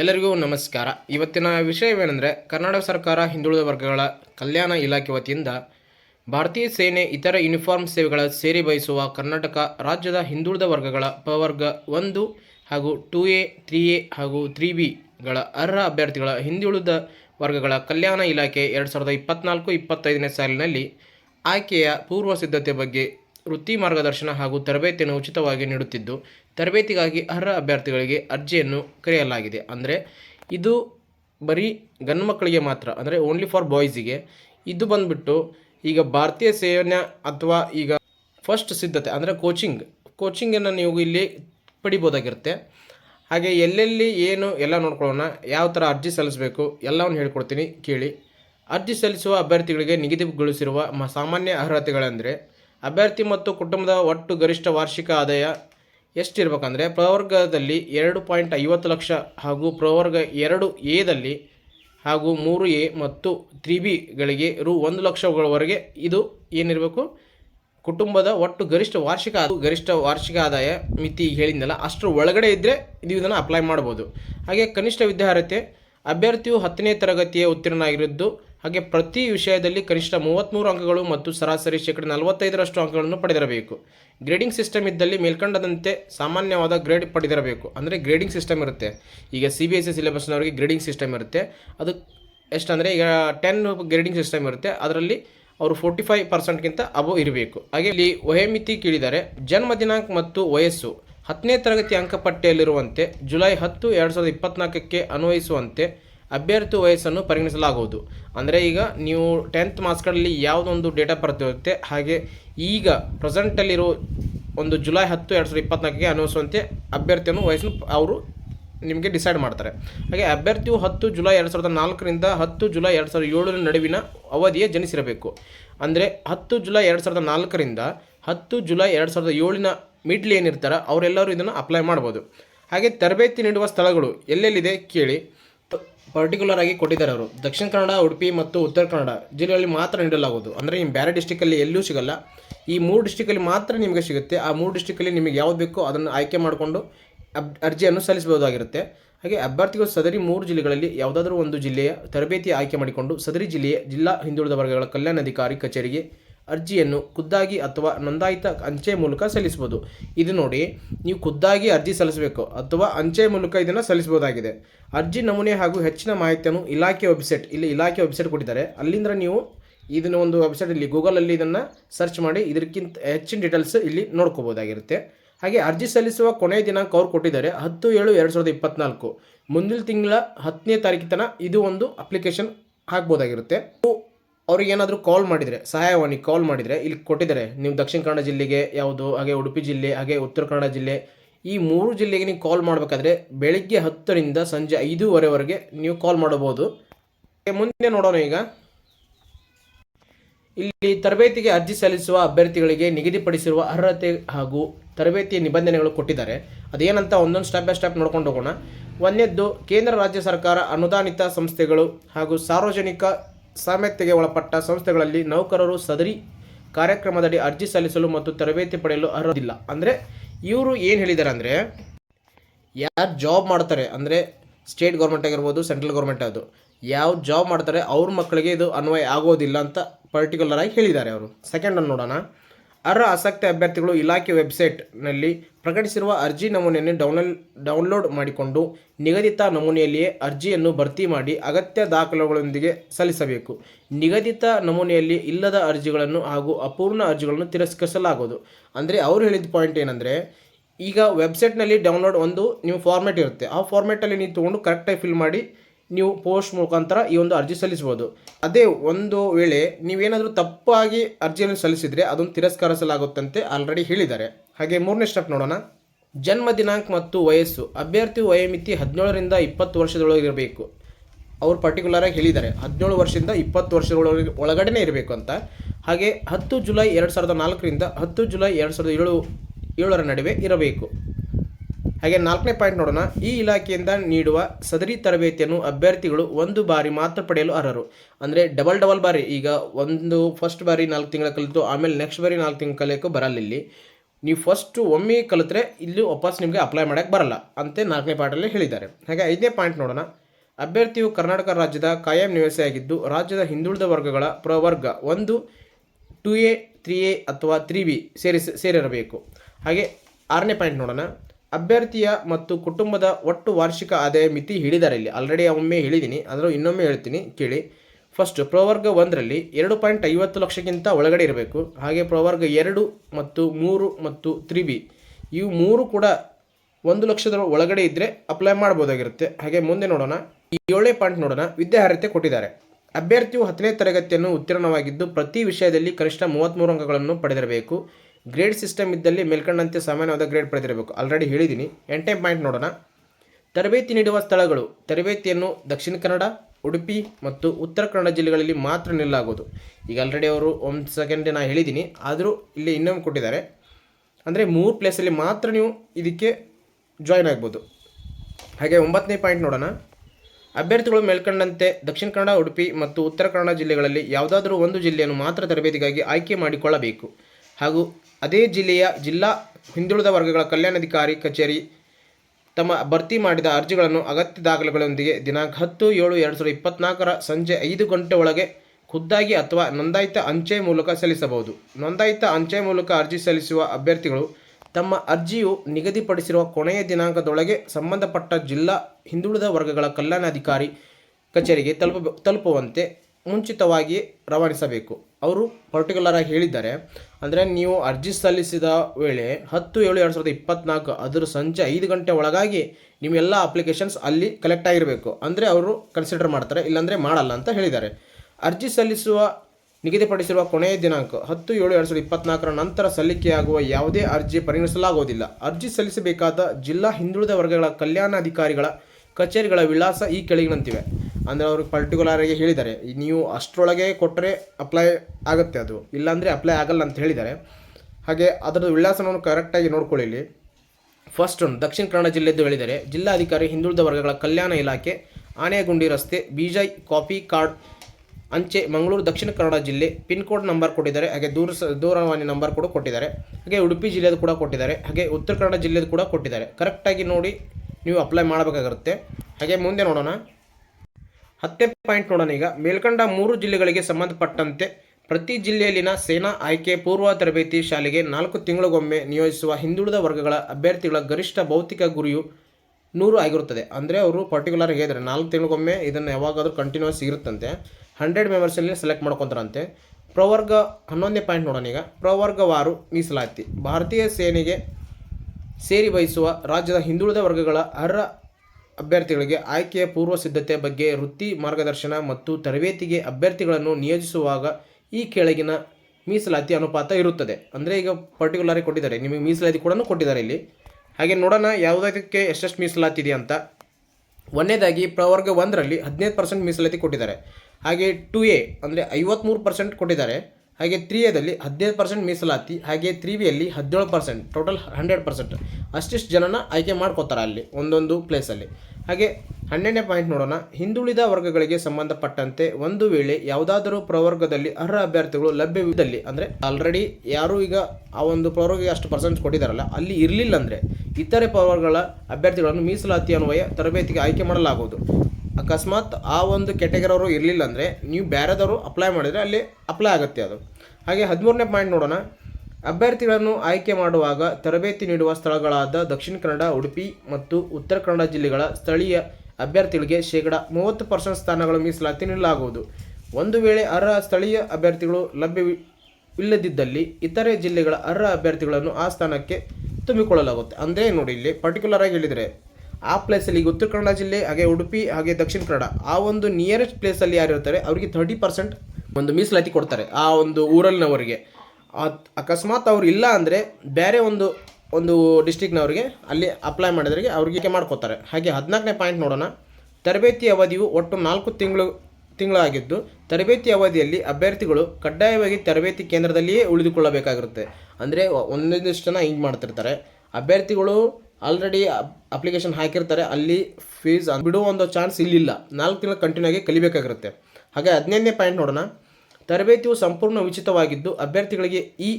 ಎಲ್ಲರಿಗೂ ನಮಸ್ಕಾರ. ಇವತ್ತಿನ ವಿಷಯವೇನೆಂದರೆ, ಕರ್ನಾಟಕ ಸರ್ಕಾರ ಹಿಂದುಳಿದ ವರ್ಗಗಳ ಕಲ್ಯಾಣ ಇಲಾಖೆ ವತಿಯಿಂದ ಭಾರತೀಯ ಸೇನೆ ಇತರ ಯೂನಿಫಾರ್ಮ್ ಸೇವೆಗಳ ಸೇರಿ ಬಯಸುವ ಕರ್ನಾಟಕ ರಾಜ್ಯದ ಹಿಂದುಳಿದ ವರ್ಗಗಳ ಪವರ್ಗ ಒಂದು ಹಾಗೂ ಟೂ ಎ, ತ್ರೀ ಎ ಹಾಗೂ ತ್ರೀ ಬಿಗಳ ಅರ್ಹ ಅಭ್ಯರ್ಥಿಗಳ ಹಿಂದುಳಿದ ವರ್ಗಗಳ ಕಲ್ಯಾಣ ಇಲಾಖೆ ಎರಡು ಸಾವಿರದ ಇಪ್ಪತ್ನಾಲ್ಕು ಇಪ್ಪತ್ತೈದನೇ ಸಾಲಿನಲ್ಲಿ ಆಯ್ಕೆಯ ಪೂರ್ವ ಸಿದ್ಧತೆ ಬಗ್ಗೆ ವೃತ್ತಿ ಮಾರ್ಗದರ್ಶನ ಹಾಗೂ ತರಬೇತಿಯನ್ನು ಉಚಿತವಾಗಿ ನೀಡುತ್ತಿದ್ದು ತರಬೇತಿಗಾಗಿ ಅರ್ಹ ಅಭ್ಯರ್ಥಿಗಳಿಗೆ ಅರ್ಜಿಯನ್ನು ಕರೆಯಲಾಗಿದೆ. ಅಂದರೆ ಇದು ಬರೀ ಗಂಡು ಮಕ್ಕಳಿಗೆ ಮಾತ್ರ, ಅಂದರೆ ಓನ್ಲಿ ಫಾರ್ ಬಾಯ್ಸಿಗೆ ಇದು ಬಂದುಬಿಟ್ಟು ಈಗ ಭಾರತೀಯ ಸೇನೆ ಅಥವಾ ಈಗ ಫಸ್ಟ್ ಸಿದ್ಧತೆ, ಅಂದರೆ ಕೋಚಿಂಗ್ ಕೋಚಿಂಗನ್ನು ನೀವು ಇಲ್ಲಿ ಪಡಿಬೋದಾಗಿರುತ್ತೆ. ಹಾಗೆ ಎಲ್ಲೆಲ್ಲಿ ಏನು ಎಲ್ಲ ನೋಡ್ಕೊಳ್ಳೋಣ, ಯಾವ ಥರ ಅರ್ಜಿ ಸಲ್ಲಿಸಬೇಕು ಎಲ್ಲವನ್ನು ಹೇಳ್ಕೊಡ್ತೀನಿ ಕೇಳಿ. ಅರ್ಜಿ ಸಲ್ಲಿಸುವ ಅಭ್ಯರ್ಥಿಗಳಿಗೆ ನಿಗದಿಗೊಳಿಸಿರುವ ಸಾಮಾನ್ಯ ಅರ್ಹತೆಗಳೆಂದರೆ ಅಭ್ಯರ್ಥಿ ಮತ್ತು ಕುಟುಂಬದ ಒಟ್ಟು ಗರಿಷ್ಠ ವಾರ್ಷಿಕ ಆದಾಯ ಎಷ್ಟಿರ್ಬೇಕಂದ್ರೆ ಪ್ರವರ್ಗದಲ್ಲಿ ಎರಡು ಪಾಯಿಂಟ್ ಐವತ್ತು ಲಕ್ಷ ಹಾಗೂ ಪ್ರವರ್ಗ ಎರಡು ಎದಲ್ಲಿ ಹಾಗೂ ಮೂರು ಎ ಮತ್ತು ತ್ರೀ ಬಿಗಳಿಗೆ ರು ಒಂದು ಲಕ್ಷಗಳವರೆಗೆ ಇದು ಏನಿರಬೇಕು? ಕುಟುಂಬದ ಒಟ್ಟು ಗರಿಷ್ಠ ವಾರ್ಷಿಕ ಗರಿಷ್ಠ ವಾರ್ಷಿಕ ಆದಾಯ ಮಿತಿ ಹೇಳಿದ್ನಲ್ಲ, ಅಷ್ಟರ ಒಳಗಡೆ ಇದ್ದರೆ ಇದು ಇದನ್ನು ಅಪ್ಲೈ ಮಾಡ್ಬೋದು. ಹಾಗೆ ಕನಿಷ್ಠ ವಿದ್ಯಾರ್ಹತೆ, ಅಭ್ಯರ್ಥಿಯು ಹತ್ತನೇ ತರಗತಿಯ ಉತ್ತೀರ್ಣರಾಗಿದ್ದು ಹಾಗೆ ಪ್ರತಿ ವಿಷಯದಲ್ಲಿ ಕನಿಷ್ಠ ಮೂವತ್ತ್ಮೂರು ಅಂಕಗಳು ಮತ್ತು ಸರಾಸರಿ ಶೇಕಡ ನಲವತ್ತೈದರಷ್ಟು ಅಂಕಗಳನ್ನು ಪಡೆದಿರಬೇಕು. ಗ್ರೇಡಿಂಗ್ ಸಿಸ್ಟಮ್ ಇದ್ದಲ್ಲಿ ಮೇಲ್ಕಂಡದಂತೆ ಸಾಮಾನ್ಯವಾದ ಗ್ರೇಡ್ ಪಡೆದಿರಬೇಕು. ಅಂದರೆ ಗ್ರೇಡಿಂಗ್ ಸಿಸ್ಟಮ್ ಇರುತ್ತೆ. ಈಗ ಸಿ ಬಿ ಎಸ್ ಸಿ ಸಿಲೆಬಸ್ನವರಿಗೆ ಗ್ರೇಡಿಂಗ್ ಸಿಸ್ಟಮ್ ಇರುತ್ತೆ. ಅದು ಎಷ್ಟಂದರೆ ಈಗ ಟೆನ್ ಗ್ರೇಡಿಂಗ್ ಸಿಸ್ಟಮ್ ಇರುತ್ತೆ. ಅದರಲ್ಲಿ ಅವರು ಫೋರ್ಟಿ ಫೈವ್ ಪರ್ಸೆಂಟ್ಗಿಂತ ಅಬೋ ಇರಬೇಕು. ಹಾಗೆ ಇಲ್ಲಿ ವಯೋಮಿತಿ ಕೇಳಿದರೆ ಜನ್ಮ ದಿನಾಂಕ ಮತ್ತು ವಯಸ್ಸು ಹತ್ತನೇ ತರಗತಿ ಅಂಕಪಟ್ಟಿಯಲ್ಲಿರುವಂತೆ ಜುಲೈ ಹತ್ತು ಎರಡು ಸಾವಿರದ ಇಪ್ಪತ್ತ್ನಾಲ್ಕಕ್ಕೆ ಅನ್ವಯಿಸುವಂತೆ ಅಭ್ಯರ್ಥಿ ವಯಸ್ಸನ್ನು ಪರಿಗಣಿಸಲಾಗುವುದು. ಅಂದರೆ ಈಗ ನೀವು ಟೆಂತ್ ಮಾರ್ಕ್ಸ್ ಕಾರ್ಡಲ್ಲಿ ಯಾವುದೊಂದು ಡೇಟ್ ಆಫ್ ಬರ್ತ್ ಇರುತ್ತೆ ಹಾಗೆ ಈಗ ಪ್ರೆಸೆಂಟಲ್ಲಿರೋ ಒಂದು ಜುಲೈ ಹತ್ತು ಎರಡು ಸಾವಿರದ ಇಪ್ಪತ್ನಾಲ್ಕಿಗೆ ಅನ್ವಯಿಸುವಂತೆ ಅಭ್ಯರ್ಥಿಯನ್ನು ವಯಸ್ಸನ್ನು ಅವರು ನಿಮಗೆ ಡಿಸೈಡ್ ಮಾಡ್ತಾರೆ. ಹಾಗೆ ಅಭ್ಯರ್ಥಿಯು ಹತ್ತು ಜುಲೈ ಎರಡು ಸಾವಿರದ ನಾಲ್ಕರಿಂದ ಹತ್ತು ಜುಲೈ ಎರಡು ಸಾವಿರದ ಏಳರ ನಡುವಿನ ಅವಧಿಯ ಜನಿಸಿರಬೇಕು. ಅಂದರೆ ಹತ್ತು ಜುಲೈ ಎರಡು ಸಾವಿರದ ನಾಲ್ಕರಿಂದ ಹತ್ತು ಜುಲೈ ಎರಡು ಸಾವಿರದ ಏಳಿನ ಮಿಡ್ಲ್ ಏನಿರ್ತಾರೆ, ಅವರೆಲ್ಲರೂ ಇದನ್ನು ಅಪ್ಲೈ ಮಾಡ್ಬೋದು. ಹಾಗೆ ತರಬೇತಿ ನೀಡುವ ಸ್ಥಳಗಳು ಎಲ್ಲೆಲ್ಲಿದೆ ಕೇಳಿ. ಪರ್ಟಿಕ್ಯುಲರ್ ಆಗಿ ಕೊಟ್ಟಿದ್ದಾರೆ ಅವರು. ದಕ್ಷಿಣ ಕನ್ನಡ, ಉಡುಪಿ ಮತ್ತು ಉತ್ತರ ಕನ್ನಡ ಜಿಲ್ಲೆಯಲ್ಲಿ ಮಾತ್ರ ನೀಡಲಾಗುವುದು. ಅಂದರೆ ನಿಮ್ಮ ಬೇರೆ ಡಿಸ್ಟಿಕಲ್ಲಿ ಎಲ್ಲೂ ಸಿಗಲ್ಲ. ಈ ಮೂರು ಡಿಸ್ಟಿಕಲ್ಲಿ ಮಾತ್ರ ನಿಮಗೆ ಸಿಗುತ್ತೆ. ಆ ಮೂರು ಡಿಸ್ಟಿಕಲ್ಲಿ ನಿಮಗೆ ಯಾವ್ದು ಬೇಕೋ ಅದನ್ನು ಆಯ್ಕೆ ಮಾಡಿಕೊಂಡು ಅಬ್ ಅರ್ಜಿಯನ್ನು ಸಲ್ಲಿಸಬಹುದಾಗಿರುತ್ತೆ. ಹಾಗೆ ಅಭ್ಯರ್ಥಿಗಳು ಸದರಿ ಮೂರು ಜಿಲ್ಲೆಗಳಲ್ಲಿ ಯಾವುದಾದ್ರೂ ಒಂದು ಜಿಲ್ಲೆಯ ತರಬೇತಿ ಆಯ್ಕೆ ಮಾಡಿಕೊಂಡು ಸದರಿ ಜಿಲ್ಲೆಯ ಜಿಲ್ಲಾ ಹಿಂದುಳಿದ ವರ್ಗಗಳ ಕಲ್ಯಾಣ ಅಧಿಕಾರಿ ಕಚೇರಿಗೆ ಅರ್ಜಿಯನ್ನು ಖುದ್ದಾಗಿ ಅಥವಾ ನೋಂದಾಯಿತ ಅಂಚೆ ಮೂಲಕ ಸಲ್ಲಿಸಬಹುದು. ಇದು ನೋಡಿ, ನೀವು ಖುದ್ದಾಗಿ ಅರ್ಜಿ ಸಲ್ಲಿಸಬೇಕು ಅಥವಾ ಅಂಚೆ ಮೂಲಕ ಇದನ್ನು ಸಲ್ಲಿಸಬಹುದಾಗಿದೆ. ಅರ್ಜಿ ನಮೂನೆ ಹಾಗೂ ಹೆಚ್ಚಿನ ಮಾಹಿತಿಯನ್ನು ಇಲಾಖೆ ವೆಬ್ಸೈಟ್, ಇಲ್ಲಿ ಇಲಾಖೆ ವೆಬ್ಸೈಟ್ ಕೊಟ್ಟಿದ್ದಾರೆ. ಅಲ್ಲಿಂದ ನೀವು ಇದನ್ನ ಒಂದು ವೆಬ್ಸೈಟ್ ಇಲ್ಲಿ ಗೂಗಲಲ್ಲಿ ಇದನ್ನು ಸರ್ಚ್ ಮಾಡಿ ಇದಕ್ಕಿಂತ ಹೆಚ್ಚಿನ ಡೀಟೇಲ್ಸ್ ಇಲ್ಲಿ ನೋಡ್ಕೋಬೋದಾಗಿರುತ್ತೆ ಹಾಗೆ ಅರ್ಜಿ ಸಲ್ಲಿಸುವ ಕೊನೆಯ ದಿನಾಂಕ ಅವ್ರು ಕೊಟ್ಟಿದ್ದಾರೆ, ಹತ್ತು ಏಳು ಎರಡು ಸಾವಿರದ ಇಪ್ಪತ್ನಾಲ್ಕು. ಮುಂದಿನ ತಿಂಗಳ ಹತ್ತನೇ ತಾರೀಕಿನ ಇದು ಒಂದು ಅಪ್ಲಿಕೇಶನ್ ಹಾಕ್ಬೋದಾಗಿರುತ್ತೆ ನೀವು ಅವ್ರಿಗೆ ಏನಾದರೂ ಕಾಲ್ ಮಾಡಿದರೆ, ಸಹಾಯವಾಣಿ ಕಾಲ್ ಮಾಡಿದರೆ, ಇಲ್ಲಿ ಕೊಟ್ಟಿದ್ದಾರೆ. ನೀವು ದಕ್ಷಿಣ ಕನ್ನಡ ಜಿಲ್ಲೆಗೆ ಯಾವುದು, ಹಾಗೆ ಉಡುಪಿ ಜಿಲ್ಲೆ, ಹಾಗೆ ಉತ್ತರ ಕನ್ನಡ ಜಿಲ್ಲೆ, ಈ ಮೂರು ಜಿಲ್ಲೆಗೆ ನೀವು ಕಾಲ್ ಮಾಡಬೇಕಾದ್ರೆ ಬೆಳಗ್ಗೆ ಹತ್ತರಿಂದ ಸಂಜೆ ಐದೂವರೆವರೆಗೆ ನೀವು ಕಾಲ್ ಮಾಡಬಹುದು. ಮುಂದೆ ನೋಡೋಣ ಈಗ. ಇಲ್ಲಿ ತರಬೇತಿಗೆ ಅರ್ಜಿ ಸಲ್ಲಿಸುವ ಅಭ್ಯರ್ಥಿಗಳಿಗೆ ನಿಗದಿಪಡಿಸಿರುವ ಅರ್ಹತೆ ಹಾಗೂ ತರಬೇತಿಯ ನಿಬಂಧನೆಗಳು ಕೊಟ್ಟಿದ್ದಾರೆ. ಅದೇನಂತ ಒಂದೊಂದು ಸ್ಟೆಪ್ ಬೈ ಸ್ಟೆಪ್ ನೋಡ್ಕೊಂಡು ಹೋಗೋಣ. ಒಂದನೇದ್ದು, ಕೇಂದ್ರ, ರಾಜ್ಯ ಸರ್ಕಾರ ಅನುದಾನಿತ ಸಂಸ್ಥೆಗಳು ಹಾಗೂ ಸಾರ್ವಜನಿಕ ಸಾಮ್ಯತೆಗೆ ಒಳಪಟ್ಟ ಸಂಸ್ಥೆಗಳಲ್ಲಿ ನೌಕರರು ಸದರಿ ಕಾರ್ಯಕ್ರಮದಡಿ ಅರ್ಜಿ ಸಲ್ಲಿಸಲು ಮತ್ತು ತರಬೇತಿ ಪಡೆಯಲು ಅರ್ಹದಿಲ್ಲ ಅಂದರೆ ಇವರು ಏನು ಹೇಳಿದ್ದಾರೆ ಅಂದರೆ, ಯಾರು ಜಾಬ್ ಮಾಡ್ತಾರೆ, ಅಂದರೆ ಸ್ಟೇಟ್ ಗೌರ್ಮೆಂಟ್ ಆಗಿರ್ಬೋದು ಸೆಂಟ್ರಲ್ ಗೌರ್ಮೆಂಟ್ ಅದು, ಯಾವ ಜಾಬ್ ಮಾಡ್ತಾರೆ, ಅವ್ರ ಮಕ್ಕಳಿಗೆ ಇದು ಅನ್ವಯ ಆಗೋದಿಲ್ಲ ಅಂತ ಪರ್ಟಿಕ್ಯುಲರ್ ಆಗಿ ಹೇಳಿದ್ದಾರೆ ಅವರು. ಸೆಕೆಂಡನ್ನು ನೋಡೋಣ. ಅರ್ಹ ಆಸಕ್ತ ಅಭ್ಯರ್ಥಿಗಳು ಇಲಾಖೆ ವೆಬ್ಸೈಟ್ನಲ್ಲಿ ಪ್ರಕಟಿಸಿರುವ ಅರ್ಜಿ ನಮೂನೆಯನ್ನು ಡೌನ್ಲೋಡ್ ಡೌನ್ಲೋಡ್ ಮಾಡಿಕೊಂಡು ನಿಗದಿತ ನಮೂನೆಯಲ್ಲಿಯೇ ಅರ್ಜಿಯನ್ನು ಭರ್ತಿ ಮಾಡಿ ಅಗತ್ಯ ದಾಖಲೆಗಳೊಂದಿಗೆ ಸಲ್ಲಿಸಬೇಕು. ನಿಗದಿತ ನಮೂನೆಯಲ್ಲಿ ಇಲ್ಲದ ಅರ್ಜಿಗಳನ್ನು ಹಾಗೂ ಅಪೂರ್ಣ ಅರ್ಜಿಗಳನ್ನು ತಿರಸ್ಕರಿಸಲಾಗುವುದು. ಅಂದರೆ ಅವರು ಹೇಳಿದ ಪಾಯಿಂಟ್ ಏನಂದರೆ, ಈಗ ವೆಬ್ಸೈಟ್ನಲ್ಲಿ ಡೌನ್ಲೋಡ್ ಒಂದು ನೀವು ಫಾರ್ಮೆಟ್ ಇರುತ್ತೆ. ಆ ಫಾರ್ಮೆಟಲ್ಲಿ ನೀವು ತೊಗೊಂಡು ಕರೆಕ್ಟಾಗಿ ಫಿಲ್ ಮಾಡಿ ನೀವು ಪೋಸ್ಟ್ ಮುಖಾಂತರ ಈ ಒಂದು ಅರ್ಜಿ ಸಲ್ಲಿಸ್ಬೋದು ಅದೇ ಒಂದು ವೇಳೆ ನೀವೇನಾದರೂ ತಪ್ಪಾಗಿ ಅರ್ಜಿಯನ್ನು ಸಲ್ಲಿಸಿದರೆ ಅದನ್ನು ತಿರಸ್ಕರಿಸಲಾಗುತ್ತಂತೆ ಆಲ್ರೆಡಿ ಹೇಳಿದ್ದಾರೆ. ಹಾಗೆ ಮೂರನೇ ಸ್ಟೆಪ್ ನೋಡೋಣ. ಜನ್ಮ ದಿನಾಂಕ ಮತ್ತು ವಯಸ್ಸು. ಅಭ್ಯರ್ಥಿ ವಯೋಮಿತಿ ಹದಿನೇಳರಿಂದ ಇಪ್ಪತ್ತು ವರ್ಷದೊಳಗಿರಬೇಕು ಅವರು ಪರ್ಟಿಕ್ಯುಲರಾಗಿ ಹೇಳಿದ್ದಾರೆ. ಹದಿನೇಳು ವರ್ಷದಿಂದ ಇಪ್ಪತ್ತು ವರ್ಷದೊಳಗೆ ಒಳಗಡೆನೇ ಇರಬೇಕು ಅಂತ. ಹಾಗೆ ಹತ್ತು ಜುಲೈ ಎರಡು ಸಾವಿರದ ನಾಲ್ಕರಿಂದ ಹತ್ತು ಜುಲೈ ಎರಡು ಸಾವಿರದ ಏಳು, ಏಳರ ನಡುವೆ ಇರಬೇಕು. ಹಾಗೆ ನಾಲ್ಕನೇ ಪಾಯಿಂಟ್ ನೋಡೋಣ. ಈ ಇಲಾಖೆಯಿಂದ ನೀಡುವ ಸದರಿ ತರಬೇತಿಯನ್ನು ಅಭ್ಯರ್ಥಿಗಳು ಒಂದು ಬಾರಿ ಮಾತ್ರ ಪಡೆಯಲು ಅರ್ಹರು. ಅಂದರೆ ಡಬಲ್ ಡಬಲ್ ಬಾರಿ. ಈಗ ಒಂದು ಫಸ್ಟ್ ಬಾರಿ ನಾಲ್ಕು ತಿಂಗಳ ಕಲಿತು, ಆಮೇಲೆ ನೆಕ್ಸ್ಟ್ ಬಾರಿ ನಾಲ್ಕು ತಿಂಗಳ ಕಲಿಯೋಕ್ಕೂ ಬರಲ್ಲ ಇಲ್ಲಿ. ನೀವು ಫಸ್ಟು ಒಮ್ಮೆ ಕಲಿತ್ರೆ ಇಲ್ಲಿ ವಾಪಸ್ ನಿಮಗೆ ಅಪ್ಲೈ ಮಾಡೋಕ್ಕೆ ಬರಲ್ಲ ಅಂತೆ ನಾಲ್ಕನೇ ಪಾಯಿಂಟಲ್ಲಿ ಹೇಳಿದ್ದಾರೆ. ಹಾಗೆ ಐದನೇ ಪಾಯಿಂಟ್ ನೋಡೋಣ. ಅಭ್ಯರ್ಥಿಯು ಕರ್ನಾಟಕ ರಾಜ್ಯದ ಕಾಯಂ ನಿವಾಸಿಯಾಗಿದ್ದು, ರಾಜ್ಯದ ಹಿಂದುಳಿದ ವರ್ಗಗಳ ಪ್ರವರ್ಗ ಒಂದು ಟು ಎ ತ್ರೀ ಎ ಅಥವಾ ತ್ರೀ ಬಿ ಸೇರಿಸ, ಸೇರಿರಬೇಕು. ಹಾಗೆ ಆರನೇ ಪಾಯಿಂಟ್ ನೋಡೋಣ. ಅಭ್ಯರ್ಥಿಯ ಮತ್ತು ಕುಟುಂಬದ ಒಟ್ಟು ವಾರ್ಷಿಕ ಆದಾಯ ಮಿತಿ ಹೇಳಿದ್ದಾರೆ ಇಲ್ಲಿ. ಆಲ್ರೆಡಿ ಒಮ್ಮೆ ಹೇಳಿದ್ದೀನಿ ಆದರೂ ಇನ್ನೊಮ್ಮೆ ಹೇಳ್ತೀನಿ, ಕೇಳಿ. ಫಸ್ಟ್ ಪ್ರವರ್ಗ ಒಂದರಲ್ಲಿ ಎರಡು ಪಾಯಿಂಟ್ ಐವತ್ತು ಲಕ್ಷಕ್ಕಿಂತ ಒಳಗಡೆ ಇರಬೇಕು. ಹಾಗೆ ಪ್ರವರ್ಗ ಎರಡು ಮತ್ತು ಮೂರು ಮತ್ತು ತ್ರಿ ಬಿ, ಇವು ಮೂರು ಕೂಡ ಒಂದು ಲಕ್ಷದ ಒಳಗಡೆ ಇದ್ದರೆ ಅಪ್ಲೈ ಮಾಡ್ಬೋದಾಗಿರುತ್ತೆ. ಹಾಗೆ ಮುಂದೆ ನೋಡೋಣ. ಈ ಏಳೇ ಪಾಯಿಂಟ್ ನೋಡೋಣ. ವಿದ್ಯಾರ್ಹತೆ ಕೊಟ್ಟಿದ್ದಾರೆ. ಅಭ್ಯರ್ಥಿಯು ಹತ್ತನೇ ತರಗತಿಯನ್ನು ಉತ್ತೀರ್ಣವಾಗಿದ್ದು ಪ್ರತಿ ವಿಷಯದಲ್ಲಿ ಕನಿಷ್ಠ ಮೂವತ್ತ್ಮೂರು ಅಂಕಗಳನ್ನು ಪಡೆದಿರಬೇಕು. ಗ್ರೇಡ್ ಸಿಸ್ಟಮ್ ಇದ್ದಲ್ಲಿ ಮೇಲ್ಕಂಡಂತೆ ಸಾಮಾನ್ಯವಾದ ಗ್ರೇಡ್ ಪಡೆದಿರಬೇಕು. ಆಲ್ರೆಡಿ ಹೇಳಿದ್ದೀನಿ ಎಂಟನೇ ಪಾಯಿಂಟ್ ನೋಡೋಣ. ತರಬೇತಿ ನೀಡುವ ಸ್ಥಳಗಳು. ತರಬೇತಿಯನ್ನು ದಕ್ಷಿಣ ಕನ್ನಡ, ಉಡುಪಿ ಮತ್ತು ಉತ್ತರ ಕನ್ನಡ ಜಿಲ್ಲೆಗಳಲ್ಲಿ ಮಾತ್ರ ನಿಲ್ಲಾಗೋದು ಈಗ ಆಲ್ರೆಡಿ ಅವರು ಒಂದು ಸೆಕೆಂಡ್ ನಾನು ಹೇಳಿದ್ದೀನಿ ಆದರೂ ಇಲ್ಲಿ ಇನ್ನೊಮ್ಮೆ ಕೊಟ್ಟಿದ್ದಾರೆ. ಅಂದರೆ ಮೂರು ಪ್ಲೇಸಲ್ಲಿ ಮಾತ್ರ ನೀವು ಇದಕ್ಕೆ ಜಾಯ್ನ್ ಆಗ್ಬೋದು. ಹಾಗೆ ಒಂಬತ್ತನೇ ಪಾಯಿಂಟ್ ನೋಡೋಣ. ಅಭ್ಯರ್ಥಿಗಳು ಮೇಲ್ಕಂಡಂತೆ ದಕ್ಷಿಣ ಕನ್ನಡ, ಉಡುಪಿ ಮತ್ತು ಉತ್ತರ ಕನ್ನಡ ಜಿಲ್ಲೆಗಳಲ್ಲಿ ಯಾವುದಾದರೂ ಒಂದು ಜಿಲ್ಲೆಯನ್ನು ಮಾತ್ರ ತರಬೇತಿಗಾಗಿ ಆಯ್ಕೆ ಮಾಡಿಕೊಳ್ಳಬೇಕು. ಹಾಗೂ ಅದೇ ಜಿಲ್ಲೆಯ ಜಿಲ್ಲಾ ಹಿಂದುಳಿದ ವರ್ಗಗಳ ಕಲ್ಯಾಣಾಧಿಕಾರಿ ಕಚೇರಿ ತಮ್ಮ ಭರ್ತಿ ಮಾಡಿದ ಅರ್ಜಿಗಳನ್ನು ಅಗತ್ಯ ದಾಖಲೆಗಳೊಂದಿಗೆ ದಿನಾಂಕ ಹತ್ತು ಏಳು ಎರಡು ಸಾವಿರದ ಇಪ್ಪತ್ನಾಲ್ಕರ ಸಂಜೆ ಐದು ಗಂಟೆ ಒಳಗೆ ಖುದ್ದಾಗಿ ಅಥವಾ ನೋಂದಾಯಿತ ಅಂಚೆ ಮೂಲಕ ಸಲ್ಲಿಸಬಹುದು. ನೋಂದಾಯಿತ ಅಂಚೆ ಮೂಲಕ ಅರ್ಜಿ ಸಲ್ಲಿಸುವ ಅಭ್ಯರ್ಥಿಗಳು ತಮ್ಮ ಅರ್ಜಿಯು ನಿಗದಿಪಡಿಸಿರುವ ಕೊನೆಯ ದಿನಾಂಕದೊಳಗೆ ಸಂಬಂಧಪಟ್ಟ ಜಿಲ್ಲಾ ಹಿಂದುಳಿದ ವರ್ಗಗಳ ಕಲ್ಯಾಣಾಧಿಕಾರಿ ಕಚೇರಿಗೆ ತಲುಪ ತಲುಪುವಂತೆ ಮುಂಚಿತವಾಗಿ ರವಾನಿಸಬೇಕು. ಅವರು ಪರ್ಟಿಕ್ಯುಲರ್ ಆಗಿ ಹೇಳಿದ್ದಾರೆ. ಅಂದರೆ ನೀವು ಅರ್ಜಿ ಸಲ್ಲಿಸಿದ ವೇಳೆ ಹತ್ತು ಏಳು ಎರಡು ಸಾವಿರದ ಇಪ್ಪತ್ನಾಲ್ಕು ಅದರ ಸಂಜೆ ಐದು ಗಂಟೆ ಒಳಗಾಗಿ ನಿಮ್ಮೆಲ್ಲ ಅಪ್ಲಿಕೇಶನ್ಸ್ ಅಲ್ಲಿ ಕಲೆಕ್ಟ್ ಆಗಿರಬೇಕು. ಅಂದರೆ ಅವರು ಕನ್ಸಿಡರ್ ಮಾಡ್ತಾರೆ, ಇಲ್ಲಾಂದರೆ ಮಾಡಲ್ಲ ಅಂತ ಹೇಳಿದ್ದಾರೆ. ಅರ್ಜಿ ಸಲ್ಲಿಸುವ, ನಿಗದಿಪಡಿಸಿರುವ ಕೊನೆಯ ದಿನಾಂಕ ಹತ್ತು ಏಳು ಎರಡು ಸಾವಿರದ ಇಪ್ಪತ್ನಾಲ್ಕರ ನಂತರ ಸಲ್ಲಿಕೆಯಾಗುವ ಯಾವುದೇ ಅರ್ಜಿ ಪರಿಗಣಿಸಲಾಗುವುದಿಲ್ಲ. ಅರ್ಜಿ ಸಲ್ಲಿಸಬೇಕಾದ ಜಿಲ್ಲಾ ಹಿಂದುಳಿದ ವರ್ಗಗಳ ಕಲ್ಯಾಣಾಧಿಕಾರಿಗಳ ಕಚೇರಿಗಳ ವಿಳಾಸ ಈ ಕೆಳಗಿನಂತಿವೆ. ಅಂದರೆ ಅವರು ಪರ್ಟಿಕ್ಯುಲರ್ ಆಗಿ ಹೇಳಿದ್ದಾರೆ. ನೀವು ಅಷ್ಟರೊಳಗೆ ಕೊಟ್ಟರೆ ಅಪ್ಲೈ ಆಗುತ್ತೆ ಅದು. ಇಲ್ಲಾಂದರೆ ಅಪ್ಲೈ ಆಗಲ್ಲ ಅಂತ ಹೇಳಿದ್ದಾರೆ. ಹಾಗೆ ಅದರ ವಿಳಾಸವನ್ನು ಕರೆಕ್ಟಾಗಿ ನೋಡ್ಕೊಳ್ಳಿ ಫಸ್ಟ್ ಒಂದು, ದಕ್ಷಿಣ ಕನ್ನಡ ಜಿಲ್ಲೆದ್ದು ಹೇಳಿದರೆ ಜಿಲ್ಲಾಧಿಕಾರಿ ಹಿಂದುಳಿದ ವರ್ಗಗಳ ಕಲ್ಯಾಣ ಇಲಾಖೆ, ಆನೆಗುಂಡಿ ರಸ್ತೆ, ಬಿಜೈ ಕಾಪಿ ಕಾರ್ಡ್, ಅಂಚೆ, ಮಂಗಳೂರು, ದಕ್ಷಿಣ ಕನ್ನಡ ಜಿಲ್ಲೆ ಪಿನ್ ಕೋಡ್ ನಂಬರ್ ಕೊಟ್ಟಿದ್ದಾರೆ. ಹಾಗೆ ದೂರ ದೂರವಾಣಿ ನಂಬರ್ ಕೂಡ ಕೊಟ್ಟಿದ್ದಾರೆ. ಹಾಗೆ ಉಡುಪಿ ಜಿಲ್ಲೆದು ಕೂಡ ಕೊಟ್ಟಿದ್ದಾರೆ. ಹಾಗೆ ಉತ್ತರ ಕನ್ನಡ ಜಿಲ್ಲೆದು ಕೂಡ ಕೊಟ್ಟಿದ್ದಾರೆ. ಕರೆಕ್ಟಾಗಿ ನೋಡಿ ನೀವು ಅಪ್ಲೈ ಮಾಡಬೇಕಾಗಿರುತ್ತೆ ಹಾಗೆ ಮುಂದೆ ನೋಡೋಣ. ಹತ್ತನೇ ಪಾಯಿಂಟ್ ನೋಡೋಣ ಈಗ. ಮೇಲ್ಕಂಡ ಮೂರು ಜಿಲ್ಲೆಗಳಿಗೆ ಸಂಬಂಧಪಟ್ಟಂತೆ ಪ್ರತಿ ಜಿಲ್ಲೆಯಲ್ಲಿನ ಸೇನಾ ಆಯ್ಕೆ ಪೂರ್ವ ತರಬೇತಿ ಶಾಲೆಗೆ ನಾಲ್ಕು ತಿಂಗಳಿಗೊಮ್ಮೆ ನಿಯೋಜಿಸುವ ಹಿಂದುಳಿದ ವರ್ಗಗಳ ಅಭ್ಯರ್ಥಿಗಳ ಗರಿಷ್ಠ ಭೌತಿಕ ಗುರಿಯು ನೂರು ಆಗಿರುತ್ತದೆ. ಅಂದರೆ ಅವರು ಪರ್ಟಿಕ್ಯುಲರ್ ಹೇಳಿದರೆ ನಾಲ್ಕು ತಿಂಗಳಿಗೊಮ್ಮೆ ಇದನ್ನು ಯಾವಾಗಾದರೂ ಕಂಟಿನ್ಯೂಸ್ ಇರುತ್ತಂತೆ. ಹಂಡ್ರೆಡ್ ಮೆಂಬರ್ಸಲ್ಲಿ ಸೆಲೆಕ್ಟ್ ಮಾಡ್ಕೊತಾರಂತೆ. ಪ್ರವರ್ಗ ಹನ್ನೊಂದನೇ ಪಾಯಿಂಟ್ ನೋಡೋಣ ಈಗ. ಪ್ರವರ್ಗವಾರು ಮೀಸಲಾತಿ. ಭಾರತೀಯ ಸೇನೆಗೆ ಸೇರಿ ಬಯಸುವ ರಾಜ್ಯದ ಹಿಂದುಳಿದ ವರ್ಗಗಳ ಅರ್ಹ ಅಭ್ಯರ್ಥಿಗಳಿಗೆ ಆಯ್ಕೆಯ ಪೂರ್ವ ಸಿದ್ಧತೆ ಬಗ್ಗೆ ವೃತ್ತಿ ಮಾರ್ಗದರ್ಶನ ಮತ್ತು ತರಬೇತಿಗೆ ಅಭ್ಯರ್ಥಿಗಳನ್ನು ನಿಯೋಜಿಸುವಾಗ ಈ ಕೆಳಗಿನ ಮೀಸಲಾತಿ ಅನುಪಾತ ಇರುತ್ತದೆ. ಅಂದರೆ ಈಗ ಪರ್ಟಿಕ್ಯುಲರ್ ಕೊಟ್ಟಿದ್ದಾರೆ. ನಿಮಗೆ ಮೀಸಲಾತಿ ಕೂಡ ಕೊಟ್ಟಿದ್ದಾರೆ ಇಲ್ಲಿ. ಹಾಗೆ ನೋಡೋಣ ಯಾವುದಕ್ಕೆ ಎಷ್ಟೆಷ್ಟು ಮೀಸಲಾತಿ ಇದೆ ಅಂತ. ಒಂದನೇದಾಗಿ ಪ್ರವರ್ಗ ಒಂದರಲ್ಲಿ ಹದಿನೈದು ಪರ್ಸೆಂಟ್ ಮೀಸಲಾತಿ ಕೊಟ್ಟಿದ್ದಾರೆ. ಹಾಗೆ ಟು ಎ ಅಂದರೆ ಐವತ್ತ್ಮೂರು ಪರ್ಸೆಂಟ್ ಕೊಟ್ಟಿದ್ದಾರೆ. ಹಾಗೆ ತ್ರೀ ಎದಲ್ಲಿ ಹದಿನೈದು ಪರ್ಸೆಂಟ್ ಮೀಸಲಾತಿ, ಹಾಗೆ ತ್ರೀ ಬಿಯಲ್ಲಿ ಹದಿನೇಳು ಪರ್ಸೆಂಟ್ ಟೋಟಲ್ ಹಂಡ್ರೆಡ್ ಪರ್ಸೆಂಟ್ ಅಷ್ಟಿಷ್ಟು ಜನನ ಆಯ್ಕೆ ಮಾಡ್ಕೋತಾರೆ ಅಲ್ಲಿ, ಒಂದೊಂದು ಪ್ಲೇಸಲ್ಲಿ ಹಾಗೆ ಹನ್ನೆರಡನೇ ಪಾಯಿಂಟ್ ನೋಡೋಣ. ಹಿಂದುಳಿದ ವರ್ಗಗಳಿಗೆ ಸಂಬಂಧಪಟ್ಟಂತೆ ಒಂದು ವೇಳೆ ಯಾವುದಾದರೂ ಪ್ರವರ್ಗದಲ್ಲಿ ಅರ್ಹ ಅಭ್ಯರ್ಥಿಗಳು ಲಭ್ಯವಿದ್ದಲ್ಲಿ, ಅಂದರೆ ಆಲ್ರೆಡಿ ಯಾರು ಈಗ ಆ ಒಂದು ಪ್ರವರ್ಗಕ್ಕೆ ಅಷ್ಟು ಪರ್ಸೆಂಟ್ ಕೊಟ್ಟಿದ್ದಾರಲ್ಲ ಅಲ್ಲಿ ಇರಲಿಲ್ಲ ಅಂದರೆ ಇತರೆ ಪ್ರವರ್ಗಗಳ ಅಭ್ಯರ್ಥಿಗಳನ್ನು ಮೀಸಲಾತಿ ಅನ್ವಯ ತರಬೇತಿಗೆ ಆಯ್ಕೆ ಮಾಡಲಾಗುವುದು. ಅಕಸ್ಮಾತ್ ಆ ಒಂದು ಕೆಟಗರಿ ಅವರು ಇರಲಿಲ್ಲ ಅಂದರೆ ನೀವು ಬೇರೆದವರು ಅಪ್ಲೈ ಮಾಡಿದರೆ ಅಲ್ಲಿ ಅಪ್ಲೈ ಆಗುತ್ತೆ ಅದು. ಹಾಗೆ ಹದಿಮೂರನೇ ಪಾಯಿಂಟ್ ನೋಡೋಣ. ಅಭ್ಯರ್ಥಿಗಳನ್ನು ಆಯ್ಕೆ ಮಾಡುವಾಗ ತರಬೇತಿ ನೀಡುವ ಸ್ಥಳಗಳಾದ ದಕ್ಷಿಣ ಕನ್ನಡ, ಉಡುಪಿ ಮತ್ತು ಉತ್ತರ ಕನ್ನಡ ಜಿಲ್ಲೆಗಳ ಸ್ಥಳೀಯ ಅಭ್ಯರ್ಥಿಗಳಿಗೆ ಶೇಕಡ ಮೂವತ್ತು ಪರ್ಸೆಂಟ್ ಸ್ಥಾನಗಳು ಮೀಸಲಾತಿ ನೀಡಲಾಗುವುದು. ಒಂದು ವೇಳೆ ಅರ್ಹ ಸ್ಥಳೀಯ ಅಭ್ಯರ್ಥಿಗಳು ಲಭ್ಯವಿಲ್ಲದಿದ್ದಲ್ಲಿ ಇತರೆ ಜಿಲ್ಲೆಗಳ ಅರ್ಹ ಅಭ್ಯರ್ಥಿಗಳನ್ನು ಆ ಸ್ಥಾನಕ್ಕೆ ತುಂಬಿಕೊಳ್ಳಲಾಗುತ್ತೆ. ಅಂದರೆ ನೋಡಿ, ಇಲ್ಲಿ ಪರ್ಟಿಕ್ಯುಲರ್ ಆಗಿ ಹೇಳಿದರೆ ಆ ಪ್ಲೇಸಲ್ಲಿ ಈಗ ಉತ್ತರ ಕನ್ನಡ ಜಿಲ್ಲೆ, ಹಾಗೆ ಉಡುಪಿ, ಹಾಗೆ ದಕ್ಷಿಣ ಕನ್ನಡ, ಆ ಒಂದು ನಿಯರೆಸ್ಟ್ ಪ್ಲೇಸಲ್ಲಿ ಯಾರು ಇರ್ತಾರೆ, ಅವರಿಗೆ ತರ್ಟಿ ಪರ್ಸೆಂಟ್ ಒಂದು ಮೀಸಲಾತಿ ಕೊಡ್ತಾರೆ ಆ ಒಂದು ಊರಲ್ಲಿನವರಿಗೆ. ಅಕಸ್ಮಾತ್ ಅವ್ರು ಇಲ್ಲ ಅಂದರೆ ಬೇರೆ ಒಂದು ಒಂದು ಡಿಸ್ಟಿಕ್ನವರಿಗೆ ಅಲ್ಲಿ ಅಪ್ಲೈ ಮಾಡಿದ್ರಿಗೆ ಅವ್ರಿಗೆ ಮಾಡ್ಕೋತಾರೆ. ಹಾಗೆ ಹದಿನಾಲ್ಕನೇ ಪಾಯಿಂಟ್ ನೋಡೋಣ. ತರಬೇತಿ ಅವಧಿಯು ಒಟ್ಟು ನಾಲ್ಕು ತಿಂಗಳು, ತಿಂಗಳಾಗಿದ್ದು ತರಬೇತಿ ಅವಧಿಯಲ್ಲಿ ಅಭ್ಯರ್ಥಿಗಳು ಕಡ್ಡಾಯವಾಗಿ ತರಬೇತಿ ಕೇಂದ್ರದಲ್ಲಿಯೇ ಉಳಿದುಕೊಳ್ಳಬೇಕಾಗಿರುತ್ತೆ. ಅಂದರೆ ಒಂದೊಂದಿಷ್ಟು ಜನ ಹಿಂಗೆ ಮಾಡ್ತಿರ್ತಾರೆ. ಅಭ್ಯರ್ಥಿಗಳು ಆಲ್ರೆಡಿ ಅಪ್ಲಿಕೇಶನ್ ಹಾಕಿರ್ತಾರೆ, ಅಲ್ಲಿ ಫೀಸ್ ಬಿಡುವ ಒಂದು ಚಾನ್ಸ್ ಇಲ್ಲಿಲ್ಲ. ನಾಲ್ಕು ತಿಂಗಳು ಕಂಟಿನ್ಯೂ ಆಗಿ ಕಲಿಬೇಕಾಗಿರುತ್ತೆ. ಹಾಗೆ ಹದಿನೈದನೇ ಪಾಯಿಂಟ್ ನೋಡೋಣ. ತರಬೇತಿಯು ಸಂಪೂರ್ಣ ಉಚಿತವಾಗಿದ್ದು, ಅಭ್ಯರ್ಥಿಗಳಿಗೆ ಈ